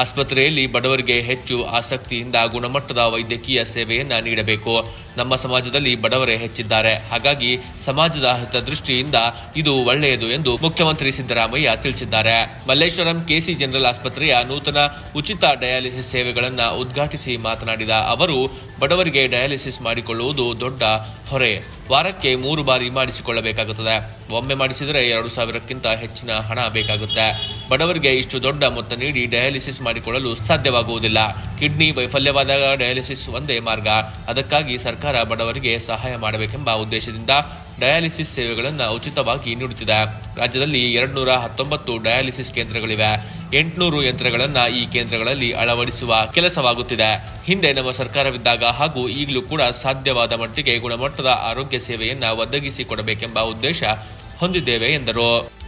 ಆಸ್ಪತ್ರೆಯಲ್ಲಿ ಬಡವರಿಗೆ ಹೆಚ್ಚು ಆಸಕ್ತಿಯಿಂದ ಗುಣಮಟ್ಟದ ವೈದ್ಯಕೀಯ ಸೇವೆಯನ್ನು ನೀಡಬೇಕು. ನಮ್ಮ ಸಮಾಜದಲ್ಲಿ ಬಡವರೇ ಹೆಚ್ಚಿದ್ದಾರೆ. ಹಾಗಾಗಿ ಸಮಾಜದ ಹಿತದೃಷ್ಟಿಯಿಂದ ಇದು ಒಳ್ಳೆಯದು ಎಂದು ಮುಖ್ಯಮಂತ್ರಿ ಸಿದ್ದರಾಮಯ್ಯ ತಿಳಿಸಿದ್ದಾರೆ. ಮಲ್ಲೇಶ್ವರಂ ಕೆಸಿ ಜನರಲ್ ಆಸ್ಪತ್ರೆಯ ನೂತನ ಉಚಿತ ಡಯಾಲಿಸಿಸ್ ಸೇವೆಗಳನ್ನು ಉದ್ಘಾಟಿಸಿ ಮಾತನಾಡಿದ ಅವರು, ಬಡವರಿಗೆ ಡಯಾಲಿಸಿಸ್ ಮಾಡಿಕೊಳ್ಳುವುದು ದೊಡ್ಡ ಹೊರೆ. ವಾರಕ್ಕೆ ಮೂರು ಬಾರಿ ಮಾಡಿಸಿಕೊಳ್ಳಬೇಕಾಗುತ್ತದೆ. ಒಮ್ಮೆ ಮಾಡಿಸಿದರೆ ಎರಡು ಸಾವಿರಕ್ಕಿಂತ ಹೆಚ್ಚಿನ ಹಣ ಬೇಕಾಗುತ್ತೆ. ಬಡವರಿಗೆ ಇಷ್ಟು ದೊಡ್ಡ ಮೊತ್ತ ನೀಡಿ ಡಯಾಲಿಸಿಸ್ ಮಾಡಿಕೊಳ್ಳಲು ಸಾಧ್ಯವಾಗುವುದಿಲ್ಲ. ಕಿಡ್ನಿ ವೈಫಲ್ಯವಾದಾಗ ಡಯಾಲಿಸಿಸ್ ಒಂದೇ ಮಾರ್ಗ. ಅದಕ್ಕಾಗಿ ಸರ್ಕಾರ ಬಡವರಿಗೆ ಸಹಾಯ ಮಾಡಬೇಕೆಂಬ ಉದ್ದೇಶದಿಂದ ಡಯಾಲಿಸಿಸ್ ಸೇವೆಗಳನ್ನು ಉಚಿತವಾಗಿ ನೀಡುತ್ತಿದೆ. ರಾಜ್ಯದಲ್ಲಿ ಎರಡ್ನೂರ ಹತ್ತೊಂಬತ್ತು ಡಯಾಲಿಸಿಸ್ ಕೇಂದ್ರಗಳಿವೆ. ಎಂಟುನೂರು ಯಂತ್ರಗಳನ್ನು ಈ ಕೇಂದ್ರಗಳಲ್ಲಿ ಅಳವಡಿಸುವ ಕೆಲಸವಾಗುತ್ತಿದೆ. ಹಿಂದೆ ನಮ್ಮ ಸರ್ಕಾರವಿದ್ದಾಗ ಹಾಗೂ ಈಗಲೂ ಕೂಡ ಸಾಧ್ಯವಾದ ಮಟ್ಟಿಗೆ ಗುಣಮಟ್ಟದ ಆರೋಗ್ಯ ಸೇವೆಯನ್ನ ಒದಗಿಸಿಕೊಡಬೇಕೆಂಬ ಉದ್ದೇಶ ಹೊಂದಿದ್ದೇವೆ ಎಂದರು.